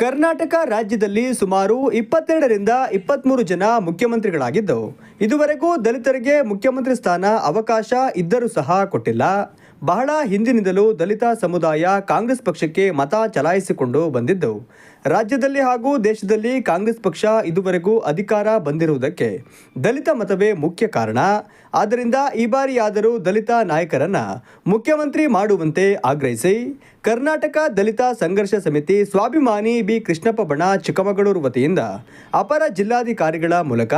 ಕರ್ನಾಟಕ ರಾಜ್ಯದಲ್ಲಿ ಸುಮಾರು ಇಪ್ಪತ್ತೆರಡರಿಂದ ಇಪ್ಪತ್ತ್ಮೂರು ಜನ ಮುಖ್ಯಮಂತ್ರಿಗಳಾಗಿದ್ದವು. ಇದುವರೆಗೂ ದಲಿತರಿಗೆ ಮುಖ್ಯಮಂತ್ರಿ ಸ್ಥಾನ ಅವಕಾಶ ಇದ್ದರೂ ಸಹ ಕೊಟ್ಟಿಲ್ಲ. ಬಹಳ ಹಿಂದಿನಿಂದಲೂ ದಲಿತ ಸಮುದಾಯ ಕಾಂಗ್ರೆಸ್ ಪಕ್ಷಕ್ಕೆ ಮತ ಚಲಾಯಿಸಿಕೊಂಡು ಬಂದಿದ್ದವು. ರಾಜ್ಯದಲ್ಲಿ ಹಾಗೂ ದೇಶದಲ್ಲಿ ಕಾಂಗ್ರೆಸ್ ಪಕ್ಷ ಇದುವರೆಗೂ ಅಧಿಕಾರ ಬಂದಿರುವುದಕ್ಕೆ ದಲಿತ ಮತವೇ ಮುಖ್ಯ ಕಾರಣ. ಆದ್ದರಿಂದ ಈ ಬಾರಿಯಾದರೂ ದಲಿತ ನಾಯಕರನ್ನ ಮುಖ್ಯಮಂತ್ರಿ ಮಾಡುವಂತೆ ಆಗ್ರಹಿಸಿ ಕರ್ನಾಟಕ ದಲಿತ ಸಂಘರ್ಷ ಸಮಿತಿ ಸ್ವಾಭಿಮಾನಿ ಬಿ ಕೃಷ್ಣಪ್ಪ ಬಣ ಚಿಕ್ಕಮಗಳೂರು ವತಿಯಿಂದ ಅಪರ ಜಿಲ್ಲಾಧಿಕಾರಿಗಳ ಮೂಲಕ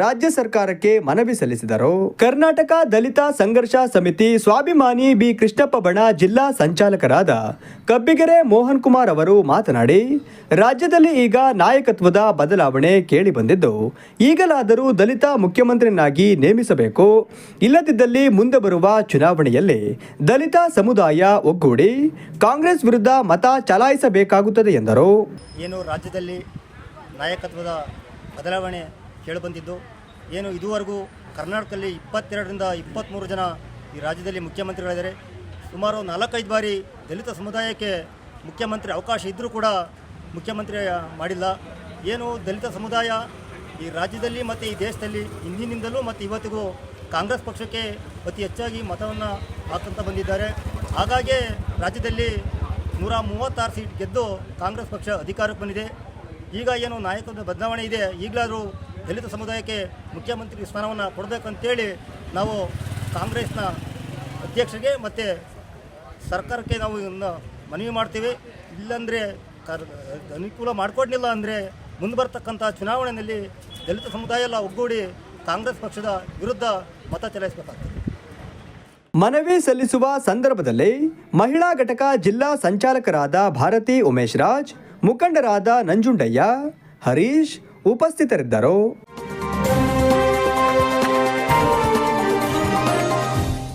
ರಾಜ್ಯ ಸರ್ಕಾರಕ್ಕೆ ಮನವಿ ಸಲ್ಲಿಸಿದರು. ಕರ್ನಾಟಕ ದಲಿತ ಸಂಘರ್ಷ ಸಮಿತಿ ಸ್ವಾಭಿಮಾನಿ ಬಿ ಕೃಷ್ಣಪ್ಪ ಬಣ ಜಿಲ್ಲಾ ಸಂಚಾಲಕರಾದ ಕಬ್ಬಿಗೆರೆ ಮೋಹನ್ ಕುಮಾರ್ ಅವರು ಮಾತನಾಡಿ, ರಾಜ್ಯದಲ್ಲಿ ಈಗ ನಾಯಕತ್ವದ ಬದಲಾವಣೆ ಕೇಳಿ ಬಂದಿದ್ದು, ಈಗಲಾದರೂ ದಲಿತ ಮುಖ್ಯಮಂತ್ರಿಯನ್ನಾಗಿ ನೇಮಿಸಬೇಕು. ಇಲ್ಲದಿದ್ದಲ್ಲಿ ಮುಂದೆ ಬರುವ ಚುನಾವಣೆಯಲ್ಲಿ ದಲಿತ ಸಮುದಾಯ ಒಗ್ಗೂಡಿ ಕಾಂಗ್ರೆಸ್ ವಿರುದ್ಧ ಮತ ಚಲಾಯಿಸಬೇಕಾಗುತ್ತದೆ ಎಂದರು. ಏನು ರಾಜ್ಯದಲ್ಲಿ ನಾಯಕತ್ವದ ಬದಲಾವಣೆ ಕೇಳಿಬಂದಿದ್ದು, ಏನು ಇದುವರೆಗೂ ಕರ್ನಾಟಕದಲ್ಲಿ ಇಪ್ಪತ್ತೆರಡರಿಂದ ಇಪ್ಪತ್ತ್ಮೂರು ಜನ ಈ ರಾಜ್ಯದಲ್ಲಿ ಮುಖ್ಯಮಂತ್ರಿಗಳಿದ್ದಾರೆ ಸುಮಾರು ನಾಲ್ಕೈದು ಬಾರಿ ದಲಿತ ಸಮುದಾಯಕ್ಕೆ ಮುಖ್ಯಮಂತ್ರಿ ಅವಕಾಶ ಇದ್ದರೂ ಕೂಡ ಮುಖ್ಯಮಂತ್ರಿ ಮಾಡಿಲ್ಲ. ಏನು ದಲಿತ ಸಮುದಾಯ ಈ ರಾಜ್ಯದಲ್ಲಿ ಮತ್ತು ಈ ದೇಶದಲ್ಲಿ ಹಿಂದಿನಿಂದಲೂ ಮತ್ತು ಇವತ್ತಿಗೂ ಕಾಂಗ್ರೆಸ್ ಪಕ್ಷಕ್ಕೆ ಅತಿ ಹೆಚ್ಚಾಗಿ ಮತವನ್ನು ಹಾಕಂತ ಬಂದಿದ್ದಾರೆ. ಹಾಗಾಗಿ ರಾಜ್ಯದಲ್ಲಿ ನೂರ ಮೂವತ್ತಾರು ಸೀಟ್ ಗೆದ್ದು ಕಾಂಗ್ರೆಸ್ ಪಕ್ಷ ಅಧಿಕಾರಕ್ಕೆ ಬಂದಿದೆ. ಈಗ ಏನು ನಾಯಕತ್ವದ ಬದಲಾವಣೆ ಇದೆ? ಈಗಲಾದರೂ ದಲಿತ ಸಮುದಾಯಕ್ಕೆ ಮುಖ್ಯಮಂತ್ರಿ ಸ್ಥಾನವನ್ನು ಕೊಡಬೇಕಂತೇಳಿ ನಾವು ಕಾಂಗ್ರೆಸ್ನ ಅಧ್ಯಕ್ಷರಿಗೆ ಮತ್ತು ಸರ್ಕಾರಕ್ಕೆ ನಾವು ಇದನ್ನು ಮನವಿ ಮಾಡ್ತೀವಿ. ಇಲ್ಲಾಂದರೆ ಅನುಕೂಲ ಮಾಡಿಕೊಡ್ಲಿಲ್ಲ ಅಂದರೆ ಮುಂದೆ ಬರ್ತಕ್ಕಂಥ ಚುನಾವಣೆಯಲ್ಲಿ ದಲಿತ ಸಮುದಾಯ ಎಲ್ಲ ಒಗ್ಗೂಡಿ ಕಾಂಗ್ರೆಸ್ ಪಕ್ಷದ ವಿರುದ್ಧ ಮತ ಚಲಾಯಿಸಬೇಕಾಗ್ತದೆ. ಮನವಿ ಸಲ್ಲಿಸುವ ಸಂದರ್ಭದಲ್ಲಿ ಮಹಿಳಾ ಘಟಕ ಜಿಲ್ಲಾ ಸಂಚಾಲಕರಾದ ಭಾರತಿ ಉಮೇಶ್ ರಾಜ್ ಮುಖಂಡರಾದ ನಂಜುಂಡಯ್ಯ ಹರೀಶ್ ಉಪಸ್ಥಿತರಿದ್ದರು.